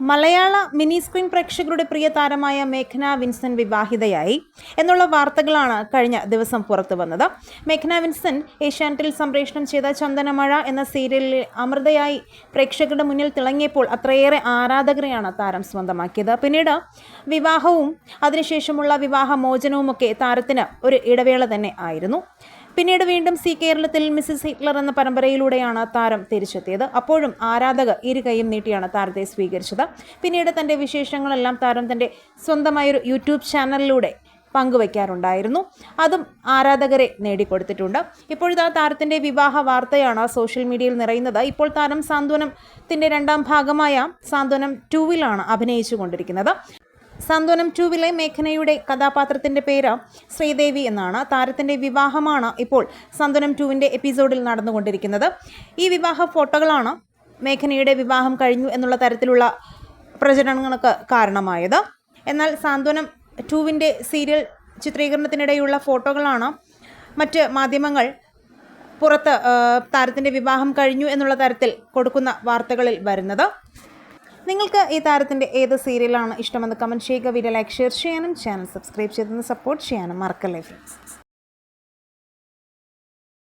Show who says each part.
Speaker 1: മലയാള mini screen പ്രേക്ഷകരുടെ പ്രിയ താരമായ മേഘ്ന വിൻസൻ വിവാഹിതയായി എന്നുള്ള വാർത്തകളാണ് കഴിഞ്ഞ ദിവസം പുറത്തു വന്നത്. മേഘ്ന വിൻസൻ ഏഷ്യാനെറ്റിൽ സംപ്രേഷണം ചെയ്ത ചന്ദനമഴ എന്ന സീരിയലിൽ അമൃതയായി പ്രേക്ഷകരുടെ മുന്നിൽ തിളങ്ങിയപ്പോൾ അത്രയേറെ ആരാധകരെയാണ് താരം സ്വന്തമാക്കിയത്. പിന്നീട് വിവാഹവും അതിനുശേഷമുള്ള വിവാഹമോചനവുമൊക്കെ താരത്തിന് ഒരു ഇടവേള തന്നെ ആയിരുന്നു. പിന്നീട് വീണ്ടും സി കേരളത്തിൽ മിസ്സിസ് ഹിറ്റ്ലർ എന്ന പരമ്പരയിലൂടെയാണ് താരം തിരിച്ചെത്തിയത്. അപ്പോഴും ആരാധകർ ഇരു കൈയും നീട്ടിയാണ് താരത്തെ സ്വീകരിച്ചത്. പിന്നീട് തന്റെ വിശേഷങ്ങളെല്ലാം താരം തന്റെ സ്വന്തമായൊരു യൂട്യൂബ് ചാനലിലൂടെ പങ്കുവയ്ക്കാറുണ്ടായിരുന്നു അതും ആരാധകരെ നേടിക്കൊടുത്തിട്ടുണ്ട്. ഇപ്പോഴിതാ താരത്തിന്റെ വിവാഹ വാർത്തയാണ് സോഷ്യൽ മീഡിയയിൽ നിറയുന്നത്. ഇപ്പോൾ താരം സാന്ത്വനത്തിന്റെ രണ്ടാം ഭാഗമായ സാന്ത്വനം ടൂവിലാണ് അഭിനയിച്ചു കൊണ്ടിരിക്കുന്നത് സാന്ത്വനം ടൂവിലെ മേഘനയുടെ കഥാപാത്രത്തിന്റെ പേര് ശ്രീദേവി എന്നാണ്. താരത്തിന്റെ വിവാഹമാണ് ഇപ്പോൾ സാന്ത്വനം ടൂവിന്റെ എപ്പിസോഡിൽ നടന്നുകൊണ്ടിരിക്കുന്നത്. ഈ വിവാഹ ഫോട്ടോകളാണ് മേഘനയുടെ വിവാഹം കഴിഞ്ഞു എന്നുള്ള തരത്തിലുള്ള പ്രചരണങ്ങൾക്ക് കാരണമായത്. എന്നാൽ സാന്ത്വനം ടൂവിന്റെ സീരിയൽ ചിത്രീകരണത്തിനിടെയുള്ള ഫോട്ടോകളാണ് മറ്റ് മാധ്യമങ്ങൾ പുറത്ത് താരത്തിന്റെ വിവാഹം കഴിഞ്ഞു എന്നുള്ള തരത്തിൽ കൊടുക്കുന്ന വാർത്തകളിൽ വരുന്നത്. നിങ്ങൾക്ക് ഈ താരത്തിന്റെ ഏത് സീരിയലാണ് ഇഷ്ടമെന്ന് കമന്റ് ചെയ്യുക. വീഡിയോ ലൈക്ക് ഷെയർ ചെയ്യാനും ചാനൽ സബ്സ്ക്രൈബ് ചെയ്തെന്ന് സപ്പോർട്ട് ചെയ്യാനും മറക്കല്ലേ ഫ്രണ്ട്സ്